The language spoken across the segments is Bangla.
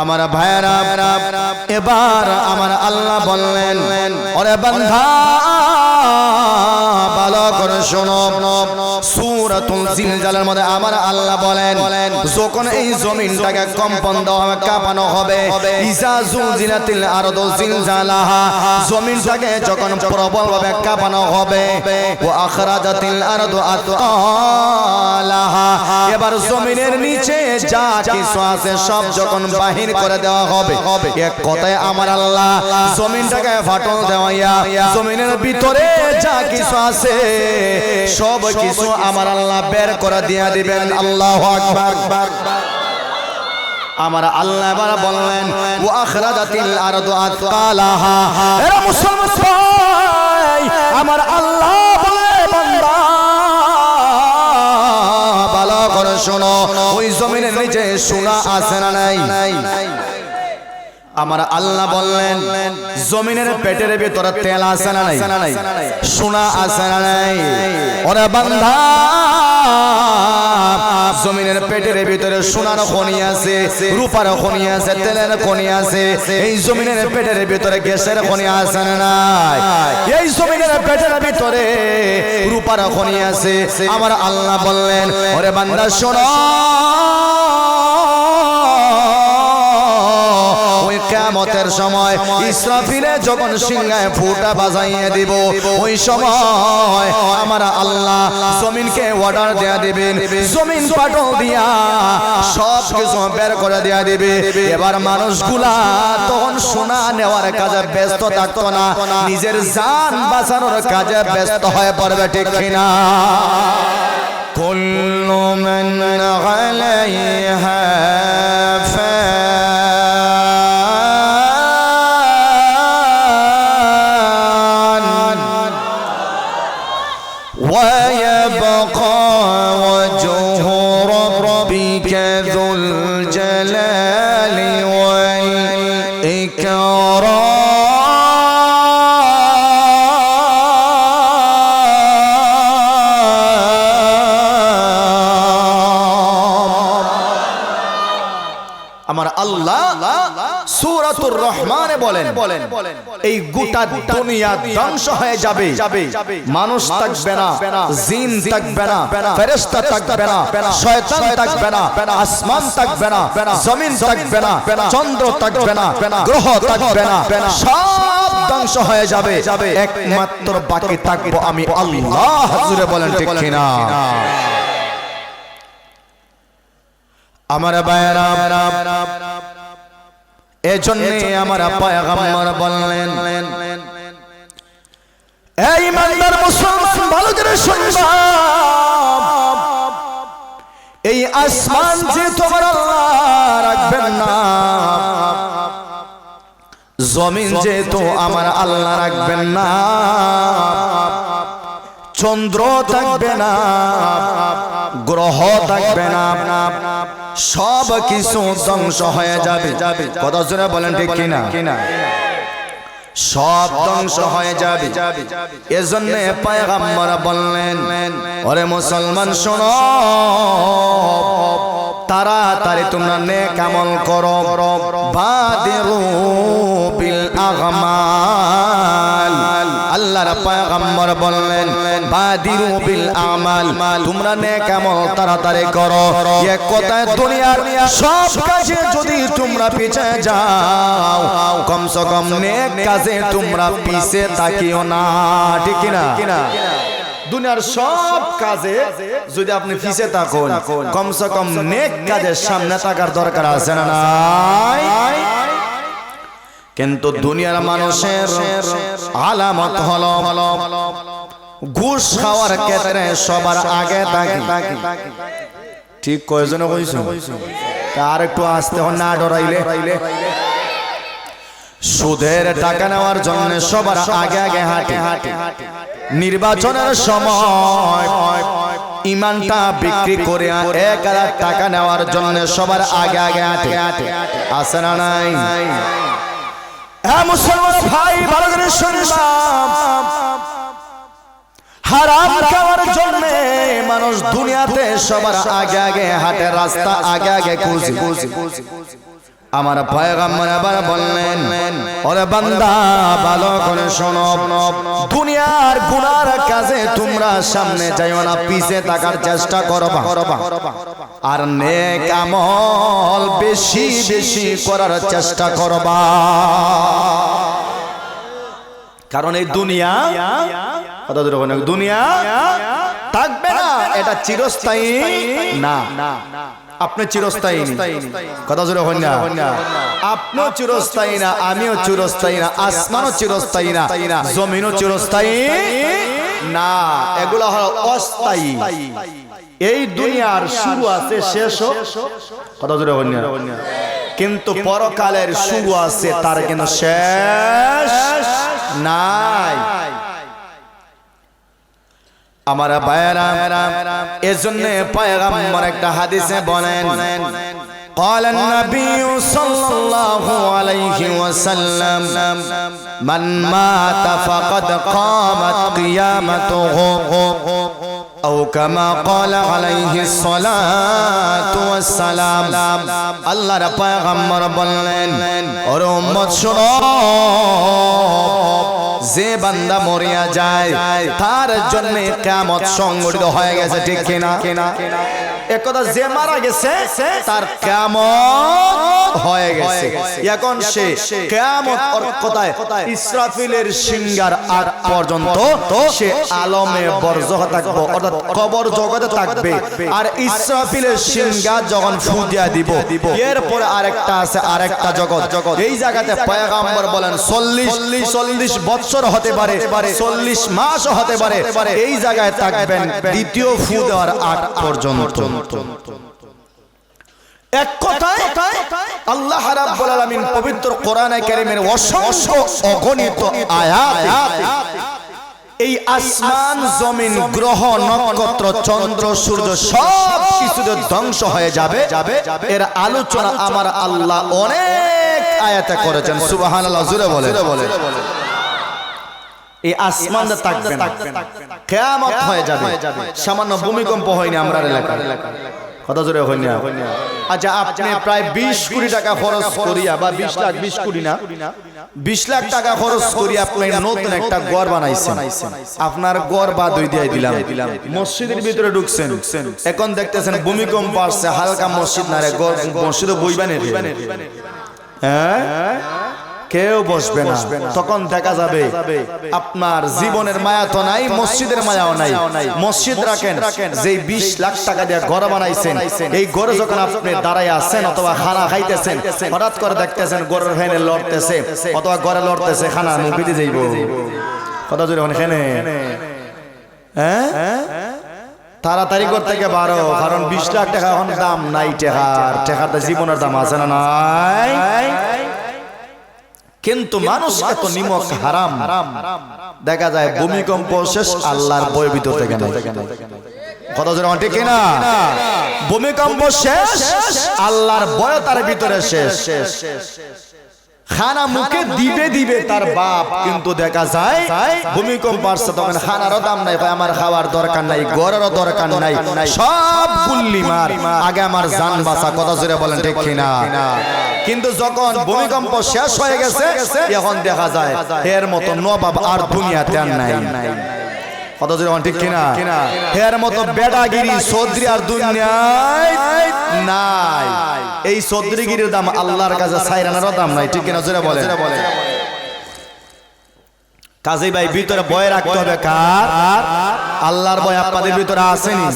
আমার ভাইয়েরা এবার আমার আল্লাহ বললেন ওরে বন্ধা ভালো করে শোনো। সূরাতুল জিলজালের মধ্যে আমার আল্লাহ বলেন যখন এই জমিনটাকে কম্পন দেওয়া হবে কাঁপানো হবে ইজা জুলজিলাতিল আরদু জিলজালাহা জমিনটাকে যখন প্রবলভাবে কাঁপানো হবে ও আখরাজাতিল আরদু আতকালাহা এবার জমিনের নিচে যা কিছু আছে সব যখন বাহির করে দেওয়া হবে এক কথায় আমার আল্লাহ জমিনটাকে ফাটল দেওয়াইয়া জমিনের ভিতরে যা কিছু আছে সব কিছু আমার আল্লাহ বের করে দিয়া দিবেন। আল্লাহ আমার আল্লাহ এবার বললেন ও আখরাজাতিল আরদু আতকালাহা। এরা মুসলমান আমার আল্লাহ বলে, বান্দা, ভালো করে শোনো, ওই জমিনের নিচে সোনা আছে না নাই? আমার আল্লাহ বললেন, জমিনের পেটের ভিতরে তেল আছে না নাই? সোনা আছে না নাই? ওরে বান্ধা জমিনের পেটের ভিতরে সোনার খনি আছে, রূপার খনি আছে, তেলের খনি আছে, এই জমিনের পেটের ভিতরে গ্যাসের খনি আছে না নাই? এই জমিনের পেটের ভিতরে রূপার খনি আছে। আমার আল্লাহ বললেন, ওরে বান্দা, শোনো। ওই কেমতের সময় ইসরাফিলে যখন সিংহায় ফুটা বাজাইয়ে দিব ওই সময় আমার আল্লাহ জমিনকে অর্ডার দেয়া দিবেন জমিন পাটল দিয়া সব কিছু বের করে দেয়া দিবে এবার মানুষগুলা তখন সোনা নেওয়ার কাজে ব্যস্ত থাকতো না নিজের জান বাঁচানোর কাজে ব্যস্ত হয়ে পড়বে ঠিক কিনা كل من عليها আল্লাহ সূরাতুর রহমানে বলেন, এই গোটা দুনিয়া ধ্বংস হয়ে যাবে। মানুষ থাকবে না, জিন থাকবে না, ফেরেশতা থাকবে না, শয়তান থাকবে না, আসমান থাকবে না, জমিন থাকবে না, চন্দ্র থাকবে না, গ্রহ থাকবে না, সব ধ্বংস হয়ে যাবে। একমাত্র বাকি থাকব আমি আল্লাহ। জুড়ে বলেন ঠিক কিনা? আমার বায়রা এজন্য আমার পয়গম্বর বললেন এই ইমানদার মুসলমান ভালো করে শুনবা। এই আসমান যে তোমার আল্লাহ রাখবেন না জমিন যে তো আমার আল্লাহ রাখবেন না চন্দ্র থাকবে না, গ্রহ থাকবে না, সব কিছু ধ্বংস হয়ে যাবে। কত জোরে বলেন ঠিক কিনা কিনা? সব ধ্বংস হয়ে যাবে। এজন্য পায়গাম্বর বললেন, ওরে মুসলমান শোনো, তাড়াতাড়ি তোমরা নেক আমল করো। বাদিরু বিল আগমাল। আল্লাহর পয়গম্বর বললেন বাদিরু বিল আমাল তোমরা নেক আমল তাড়াতাড়ি করো। এক কথায় দুনিয়ার সব কাজে যদি তোমরা পিছে যাও কমসে কম নেক কাজে তোমরা পিছে থাকিও না ঠিক না দুনিয়ার সব কাজে যদি আপনি পিছে থাকুন কমসে কম নেক কাজের সামনে থাকার দরকার আছে না? নাই? কিন্তু দুনিয়ার মানুষের আলামত হলো ঘুষ খাওয়ার ক্ষেত্রে সবার আগে থাকি ঠিক কয়জনে কইছো? আর একটু আসতে হন না ডরাইলে। সুদের টাকা নেওয়ার জন্য সবার আগে আগে হাঁটে। হাঁটে নির্বাচনের সময় ইমানটা বিক্রি করে এক হাজার টাকা নেওয়ার জন্য সবার আগে আগে হাঁটে। হাঁটে আসে না নাই? হ্যাঁ ভাই ভালো হারাম খাওয়ার জন্য মানুষ দুনিয়াতে সবার আগে আগে হাটে, রাস্তা আগে আগে খুঁজি। আমার পয়গাম্বর আবার বললেন, ওরে বান্দা, ভালো করে শোনো। দুনিয়ার গুনার কাজে তোমরা সামনে যাইও না, পিছে থাকার চেষ্টা করবা। আর নেক আমল বেশি বেশি করার চেষ্টা করবা। কারণ এই দুনিয়া, কথা দুনিয়া থাকবে না। এটা চিরস্থায়ী না। আপনি চিরস্থায়ী। কথা জোরে হন না। আপনিও চিরস্থায়ী না আমিও চিরস্থায়ী না আসমানও চিরস্থায়ী না জমিনও চিরস্থায়ী না। এগুলো হলো অস্থায়ী। এই দুনিয়ার শুরু আছে শেষ কথা জোরে হন না। কিন্তু পরকালের শুরু আছে তার কিন্তু শেষ নাই। আমার বায়রা এজন্য পয়গম্বর একটা হাদিসে বলেন قال النبي صلى الله عليه وسلم من مات فقد قامت قيامته أو كما قال عليه الصلاة والسلام الله রা পয়গম্বর বললেন ওর উম্মত শুনো যে বান্দা মরিয়া যায় তার জন্য কেমত সংগঠিত হয়ে গেছে ঠিক কিনা? একথা যে মারা গেছে তার কেমত হয়ে গেছে। এখন সে কেমত কথায়? ইসরাফিলের সিঙ্গার আগ পর্যন্ত সে আলমে বর্জহ থাকব অর্থাৎ কবর জগতে থাকবে। আর ইসরাফিলের সিঙ্গার যখন ফুদিয়া দিব। এরপরে আরেকটা আছে আরেকটা জগৎ। জগৎ। এই জায়গাতে পয়গাম্বর বলেন চল্লিশ চল্লিশ বছর হতে পারে চল্লিশ মাস হতে পারে। এই জায়গায় থাকবেন দ্বিতীয় ফু দেওয়ার আট পর্যন্ত। এক কথায় আল্লাহ রাব্বুল আলামিন পবিত্র কোরআনে কারীমের অসংখ্য অগণিত আয়াত। এই আসমান জমিন গ্রহ নক্ষত্র চন্দ্র সূর্য সব ধ্বংস হয়ে যাবে। এর আলোচনা আমার আল্লাহ অনেক আয়াতে করেছেন। সুবহানাল্লাহ জুড়ে বলে বলে এই আসমান থাকবে না। কিয়ামত হয়ে যাবে। সামান্য ভূমিকম্প হয়নি আমরা এলাকায়। কত জোরে হই না আচ্ছা আপনি প্রায় বিশ কোটি টাকা খরচ করিয়া বা বিশ লাখ বিশ কোটি না বিশ লাখ টাকা খরচ করি আপনি নতুন একটা গড় বানাইছেন। আপনার গড় বা দুই দিয়ে দিলাম। মসজিদের ভিতরে ঢুকছেন। এখন দেখতেছেন ভূমিকম্প আসছে হালকা মসজিদ না রে গড় মসজিদে। বইবেন হ্যাঁ? কেউ বসবে না। তখন দেখা যাবে আপনার জীবনের মায়া তো নাই মসজিদের মায়াও নাই। মসজিদ রাখেন যে বিশ লাখ টাকা দিয়ে ঘর বানাইছেন এই ঘরে যখন আপনি দাঁড়াই আছেন অথবা খানা খাইতেছেন হঠাৎ করে দেখতেছেন গরের ফ্যানে লড়তেছে অথবা ঘরে লড়তেছে খানা মুখিতে যাইব। কথা জোরে খেনে। হ্যাঁ? তাড়াতাড়ি করতে গিয়ে বারো কারণ বিশ লাখ টাকা এখন দাম নাই টেকার টেকার জীবনের দাম আছে না নাই? কিন্তু মানুষ এত নিমক হারাম। দেখা যায় ভূমিকম্প শেষ আল্লাহর বই ভিতর থেকে কত জন ঠিক না ভূমিকম্প শেষ আল্লাহর বয় তার ভিতরে শেষ। খানা মুখে দিবে দিবে তার বাপ কিন্তু দেখা যায় ভূমিকম্প আসছে তখন খানারও দাম নাই। ভাই আমার খাওয়ার দরকার নাই গড়েরও দরকার নাই। সব গুল্লি মার। আগে আমার জান বাঁচা। কথা জুড়ে বলেন ঠিক কিনা? কিন্তু যখন ভূমিকম্প শেষ হয়ে গেছে এখন দেখা যায় এর মতো নবাব আর দুনিয়াতে আর নাই। কত ঠিক কিনা? মতো বেডাগিরি আর দুনিয়ায় নাই। এই দাম আল্লাহর কাছে সাইরানারও দাম নাই ঠিক কিনা? জোরে বলে কাজী ভাই ভিতরে বয় রাখতে হবে কার? আল্লাহর বয় আপনাদের ভিতরে আসেনি।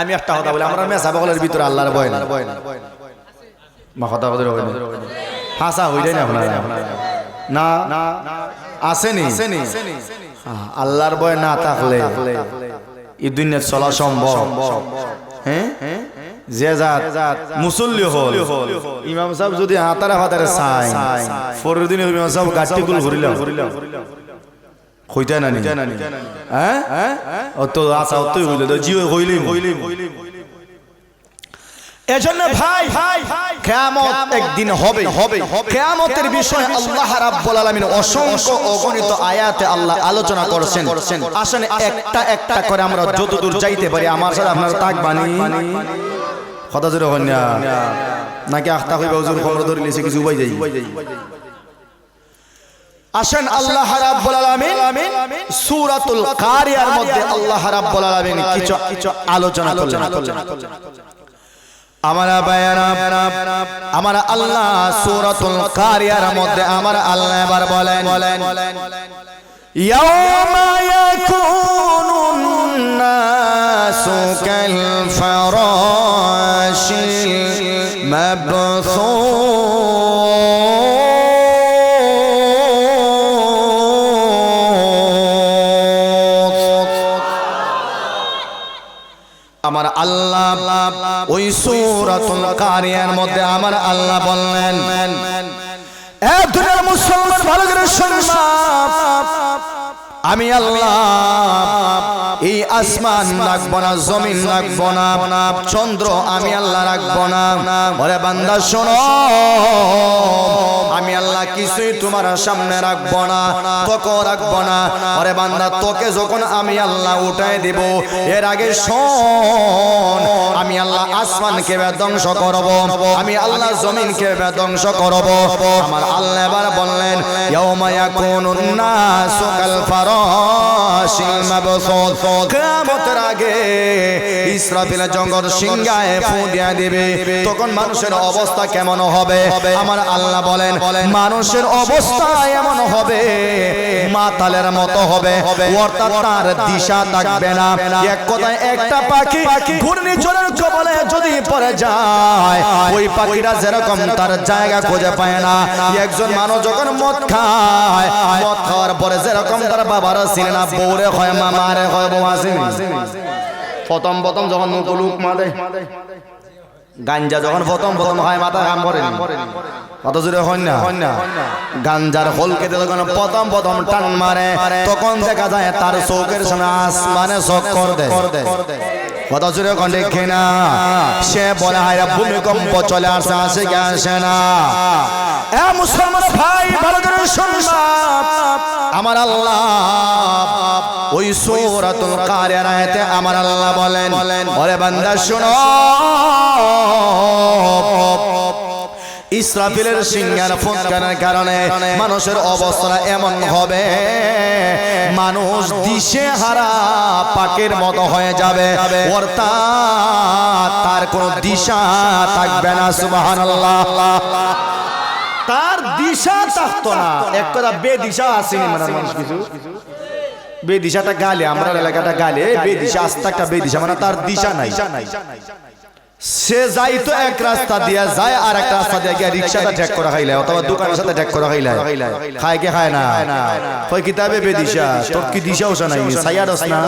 আমি একটা কথা বলি আমরা মেসা বগলের ভিতরে আল্লাহর বয় না মা কথা কথা হয় হাসা হইলে না আপনারা না না আসেনি আল্লাহর বয় না থাকলে এই দুনিয়া চলা সম্ভব হ্যাঁ যে জাত মুসল্লি হল ইমাম সাহেব যদি হাতারে হাতারে চাই পরের দিনে ইমাম সাহেব গাছটি গুল ঘুরিলাম হইতা না নি হ্যাঁ ও তো আশা অতই হইল জিও হইলি হইলি এজন্য ভাই ভাই কিয়ামত একদিন হবে। হবে। কিয়ামতের বিষয়ে আল্লাহ রাব্বুল আলামিন অসংখ্য অগণিত আয়াতে আল্লাহ আলোচনা করেছেন। আসেন একটা একটা করে আমরা যতদূর যাইতে পারি। আমার সাথে আপনারা তাক বানি কথা জোরে হন নাকি আখতা হইবা হুজুর খবর ধরে কিছু যাই। আসেন আল্লাহ রাব্বুল আলামিন সূরাতুল কারিয়ার মধ্যে আল্লাহ রাব্বুল আলামিন কিছু কিছু আলোচনা করলেন। আমার আল্লাহ সূরাতুল কারিয়ার মধ্যে আমার আল্লাহ এবার বলেন ইয়াউমা ফারাশিল মাবসুত আমার আল্লাহ ওই সূরাতুল কারিয়ার মধ্যে আমার আল্লাহ বললেন এ দুনিয়ার মুসলমান, ভালো করে শুনবা আমি আল্লাহ এই আসমান রাখব না, জমিন রাখব না, চন্দ্র আমি আল্লাহ রাখব না। ওরে বান্দা, শোনো, আমি আল্লাহ কিছুই তোমার সামনে রাখব না তোকে রাখব না। ওরে বান্দা, তোকে যখন আমি আল্লাহ উঠাই দেব, এর আগে শোন, আমি আল্লাহ আসমানকে ধ্বংস করব, আমি আল্লাহ জমিনকে ধ্বংস করব। আমার আল্লাহ এবার বললেন, ইয়াউমা ইয়াকুনুন নাসু কাল ফারাশিল মাবসুত। কিয়ামতের আগে ইসরাফিল জঙ্গল সিংহায় ফু দিয়া দিবে। তখন মানুষের অবস্থা কেমন হবে? আমার আল্লাহ বলেন মানুষের অবস্থা এমন হবে। মাতালের মতো হবে। অর্থাৎ তার দিশা থাকবে না। এক কথায় একটা পাখি ঘূর্ণিঝড়ের কবলে যদি পড়ে যায় ওই পাখিটা যেরকম তার জায়গা খুঁজে পায় না একজন মানুষ যখন মদ খায় মদ খাওয়ার পরে যেরকম তার বাবার ছিল না বউরে হয় মামারে হয় বউ আসেনি প্রথম প্রথম যখন মুকুলুক মাদে গাঞ্জা যখন প্রথম প্রথম হয় মাথা কাম করে কত জোরে হয় না। গাঞ্জার হোল কেটে যখন প্রথম প্রথম টান মারে তখন দেখা যায় তার চৌকের সামনে আসমানে চক্কর দেয়। কত জোরে কেনা দেখে না সে বলে হায় ভূমিকম্প চলে আসে আসে কে আসে না? এ মুসলমান ভাই ভালো করে শুনবা আমার আল্লাহ ওই সূরাতুল কারিয়ার আয়াতে আমার আল্লাহ বলেন ওরে বান্দা শুনো। ইসরাফিলের সিংহার ফুৎকারের কারণে মানুষের অবস্থা এমন হবে। মানুষ দিশে হারা পাকের মতো হয়ে যাবে। অর্থাৎ তার কোনো দিশা থাকবে না সুবহানাল্লাহ। তার দিশা থাকতো না। এক কথা বেদিশা আসেনি মানে মানুষ কিছু? বেদিশাটা গালে আমরা এলাকাটা গালে। বেদিশা আস্তে একটা বেদিশা মানে তার দিশা নাই। সে যাই তো এক রাস্তা দিয়া যায় আর এক রাস্তা দিয়া গিয়া রিক্সাটা ট্যাগ করা খাইলে অথবা দোকানের সাথে ট্যাগ করা খাইলে খায় কে খায় না? কই কিতাবে বেদিশা তোর কি দিশা ওসা নাই সাইয়ারস না?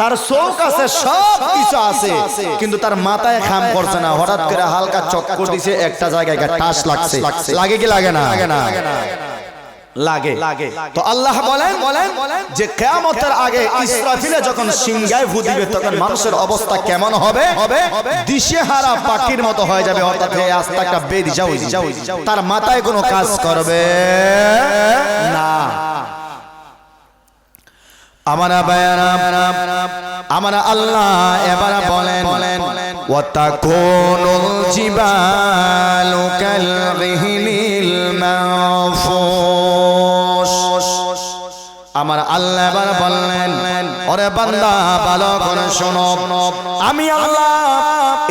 তার চোখ আছে, সব কিছু আছে, কিন্তু তার মাথায় খাম করছে না। হঠাৎ করে হালকা চক্কর দিছে, একটা জায়গায় গিয়ে টাস লাগছে। লাগে কি লাগে না? লাগে লাগে। তো আল্লাহ বলেন বলেন যে কিয়ামতের আগে ইসরাফিলে যখন সিংহায় ভূ দিবে তখন মানুষের অবস্থা কেমন হবে? হবে? দিশেহারা পাখির মতো হয়ে যাবে। অর্থাৎ এই আস্তে একটা বেদিশা তার মাথায় কোনো কাজ করবে? না। আমার আমার আল্লাহ এবার বলেন বলেন ওয়াতাকুনুল জিবালু কালগিহিনিল মাফুস আমার আল্লাহ এবার বললেন ওরে বান্দা ভালো করে শোনো। আমি আল্লাহ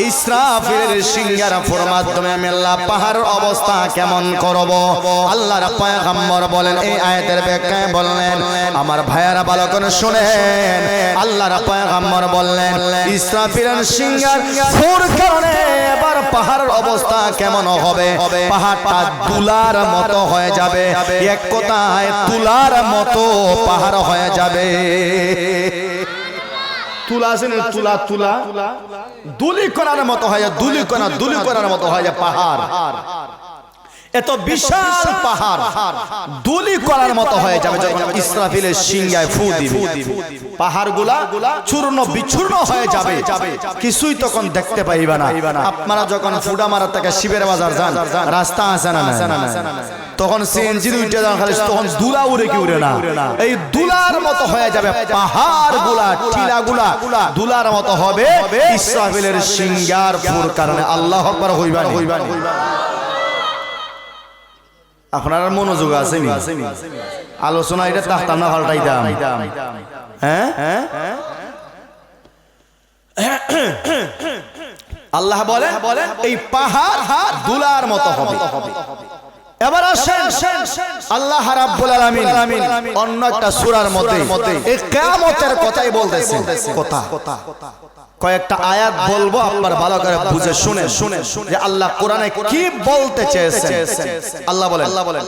ইসরাফিলের সিংহার ফোর মাধ্যমে আমি আল্লাহ পাহাড়ের অবস্থা কেমন করব? আল্লাহর পয়গম্বর বলেন এই আয়াতের ব্যাখ্যায় বললেন আমার ভাইয়ারা ভালো করে শুনেন। আল্লাহর পয়গম্বর বললেন ইসরাফিলের সিংহার ফোর কারণে পাহাড়ের অবস্থা কেমন হবে? পাহাড়টা তুলার মতো হয়ে যাবে। এক কথায় তুলার মতো পাহাড় হয়ে যাবে। তুলা আছে না তুলা? তুলা? দুলি করার মতো দুলি করা, দুলি করার মতো পাহাড়। এত বিশাল পাহাড়। করার মতো হয়ে যাবে যখন ইসরাফিলের সিংহায় ফু দিবে। পাহাড়গুলা চূর্ণ বিচূর্ণ হয়ে যাবে। কিছুই তখন দেখতে পাইবা না। আপনারা যখন ফুডা মারা থেকে শিবের বাজার যান, রাস্তা আছে না তখন সিএনজি উঠে যান, খালি তখন দুলা উড়ে কি উড়ে না? এই দুলার মতো হয়ে যাবে পাহাড়গুলা টিলা গুলা দুলার মতো হবে ইসরাফিলের সিংহার ফুর কারণে। আল্লাহ আকবার হইবা হইবা আপনার মনোযোগ আছে আলোচনা এটা তাহতানা না দাম হ্যাঁ হ্যাঁ আল্লাহ বলে এই পাহাড় হাত দুলার মতো হবে। এবার আসেন। আল্লাহ রাব্বুল আলামিন অন্য একটা সূরার মধ্যে এই কিয়ামতের কথাই বলতেছে কথা। কয়েকটা আয়াত বলব, আপনার ভালো করে বুঝে শুনে শুনে যে আল্লাহ কোরআনে কি বলতে চেয়েছেন? আল্লাহ বলেন আল্লাহ বলেন।